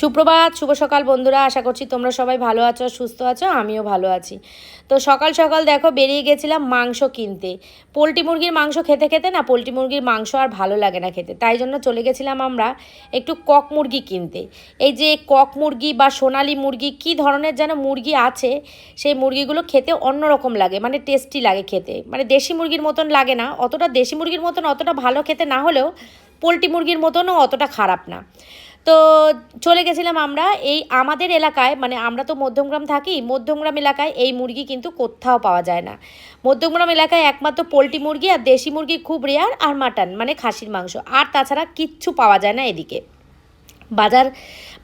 সুপ্রভাত, শুভ সকাল বন্ধুরা, আশা করছি তোমরা সবাই ভালো আছো, সুস্থ আছো, আমিও ভালো আছি। তো সকাল সকাল দেখো, বেরিয়ে গেছিলাম মাংস কিনতে। পোলট্রি মুরগির মাংস খেতে খেতে না, পোলট্রি মুরগির মাংস আর ভালো লাগে না খেতে। তাই জন্য চলে গেছিলাম আমরা একটু কক মুরগি কিনতে। এই যে কক মুরগি বা সোনালি মুরগি, কি ধরনের যেন মুরগি আছে, সেই মুরগিগুলো খেতে অন্যরকম লাগে মানে টেস্টি লাগে খেতে। মানে দেশি মুরগির মতন লাগে না, অতটা দেশি মুরগির মতন অতটা ভালো খেতে না হলেও পোলট্রি মুরগির মতনও অতটা খারাপ না। তো চলে গেছিলাম আমরা এই আমাদের এলাকায় মানে আমরা তো মধ্যমগ্রাম থাকি, মধ্যমগ্রাম এলাকায় এই মুরগি কিন্তু কোথাও পাওয়া যায় না। মধ্যমগ্রাম এলাকায় একমাত্র পোলট্রি মুরগি আর দেশি মুরগি খুব রেয়ার আর মাটন মানে খাসির মাংস। আর তাছাড়া কিচ্ছু পাওয়া যায় না এদিকে। বাজার,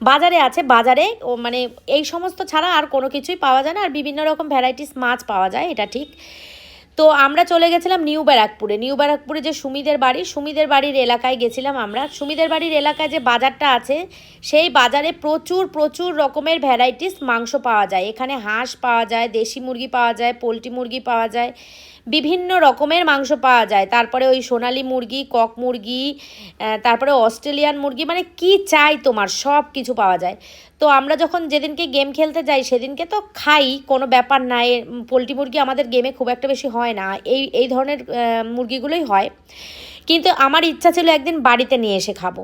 বাজারে আছে, বাজারে ও মানে এই সমস্ত ছাড়া আর কোনো কিছুই পাওয়া যায় না। আর বিভিন্ন রকম ভ্যারাইটিস মাছ পাওয়া যায়, এটা ঠিক। তো আমরা চলে গেছিলাম নিউ ব্যারাকপুরে। নিউ ব্যারাকপুরে যে সুমিদের বাড়ি, সুমিদের বাড়ির এলাকায় গেছিলাম আমরা। সুমিদের বাড়ির এলাকায় যে বাজারটা আছে, সেই বাজারে প্রচুর প্রচুর রকমের ভ্যারাইটিস মাংস পাওয়া যায়। এখানে হাঁস পাওয়া যায়, দেশি মুরগি পাওয়া যায়, পোলট্রি মুরগি পাওয়া যায়, বিভিন্ন রকমের মাংস পাওয়া যায়। তারপরে ওই সোনালি মুরগি, কক মুরগি তারপরে অস্ট্রেলিয়ান মুরগি মানে কি চাই তোমার? সব কিছু পাওয়া যায়। তো আমরা যখন যেদিনকে গেম খেলতে যাই, সেদিনকে তো খাই, কোনো ব্যাপার না। পোলট্রি মুরগি আমাদের গেমে খুব একটা বেশি হয় না। এই এই ধরনের মুরগিগুলোই হয়। কিন্তু আমার ইচ্ছা ছিল একদিন বাড়িতে নিয়ে এসে খাব।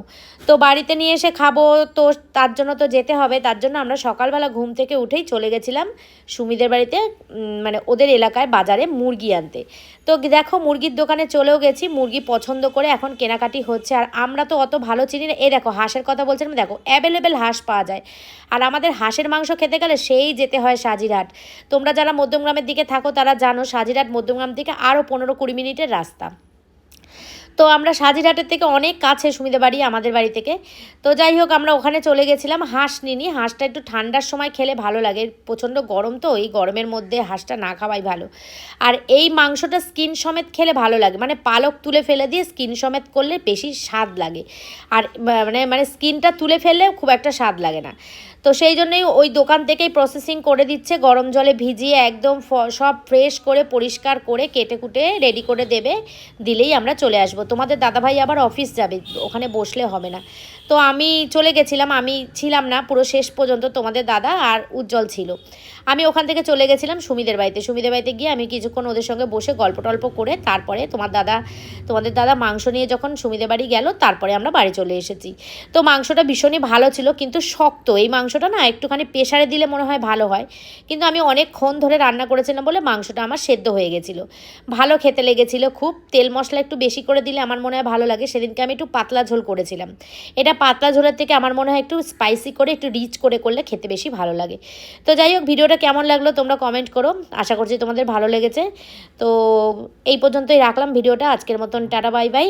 তো বাড়িতে নিয়ে এসে খাব, তো তার জন্য তো যেতে হবে, তার জন্য আমরা সকালবেলা ঘুম থেকে উঠেই চলে গেছিলাম সুমিদের বাড়িতে মানে ওদের এলাকায় বাজারে মুরগি আনতে। তো দেখো মুরগির দোকানে চলেও গেছি, মুরগি পছন্দ করে এখন কেনাকাটি হচ্ছে, আর আমরা তো অত ভালো চিনি না। এ দেখো হাঁসের কথা বলছিলাম, দেখো অ্যাভেলেবেল হাঁস পাওয়া যায়। আর আমাদের হাঁসের মাংস খেতে গেলে সেই যেতে হয় সাজিরহাট। তোমরা যারা মধ্যমগ্রামের দিকে থাকো তারা জানো সাজিরহাট মধ্যমগ্রাম থেকে আরও পনেরো কুড়ি মিনিটের রাস্তা। তো আমরা সাজিরহাটের থেকে অনেক কাছে সুমিদা বাড়ি, আমাদের বাড়ি থেকে। তো যাই হোক, আমরা ওখানে চলে গেছিলাম হাঁস নিনি হাঁসটা একটু ঠান্ডার সময় খেলে ভালো লাগে। প্রচণ্ড গরম তো, এই গরমের মধ্যে হাঁসটা না খাওয়াই ভালো। আর এই মাংসটা স্কিন সমেত খেলে ভালো লাগে। মানে পালক তুলে ফেলে দিয়ে স্কিন সমেত করলে বেশি স্বাদ লাগে। আর মানে মানে স্কিনটা তুলে ফেললে খুব একটা স্বাদ লাগে না। তো সেই জন্যই ওই দোকান থেকেই প্রসেসিং করে দিচ্ছে, গরম জলে ভিজিয়ে একদম সব ফ্রেশ করে, পরিষ্কার করে, কেটে কুটে রেডি করে দেবে, দিলেই আমরা চলে আসব। তোমাদের দাদাভাই আবার অফিস যাবে, ওখানে বসলে হবে না। তো আমি চলে গেছিলাম, আমি ছিলাম না, পুরো শেষ পর্যন্ত তোমাদের দাদা আর উজ্জ্বল ছিল। আমি ওখান থেকে চলে গেছিলাম সুমিদের বাড়িতে। সুমিদের বাড়িতে গিয়ে আমি কিছুক্ষণ ওদের সঙ্গে বসে গল্প টল্প করে তারপরে তোমার দাদা, তোমাদের দাদা মাংস নিয়ে যখন সুমিদের বাড়ি গেল, তারপরে আমরা বাড়ি চলে এসেছি। তো মাংসটা ভীষণই ভালো ছিল, কিন্তু শক্ত। এই মাংসটা না একটুখানি প্রেশারে দিলে মনে হয় ভালো হয়। কিন্তু আমি অনেকক্ষণ ধরে রান্না করেছিলাম বলে মাংসটা আমার সেদ্ধ হয়ে গেছিল। ভালো খেতে লেগেছিল, খুব তেল মশলা একটু বেশি করে দিলে আমার মনে হয় ভালো লাগে, সেদিনকে আমি একটু পাতলা ঝোল করেছিলাম। এটা পাতলা ঝোলের থেকে আমার মনে হয় একটু স্পাইসি করে, একটু রিচ করে করলে খেতে বেশি ভালো লাগে। তো যাই হোক, ভিডিওটা কেমন লাগল তোমরা কমেন্ট করো। আশা করছি তোমাদের ভালো লেগেছে। তো এই পর্যন্তই রাখলাম ভিডিওটা। আজকের মতন টাটা বাই বাই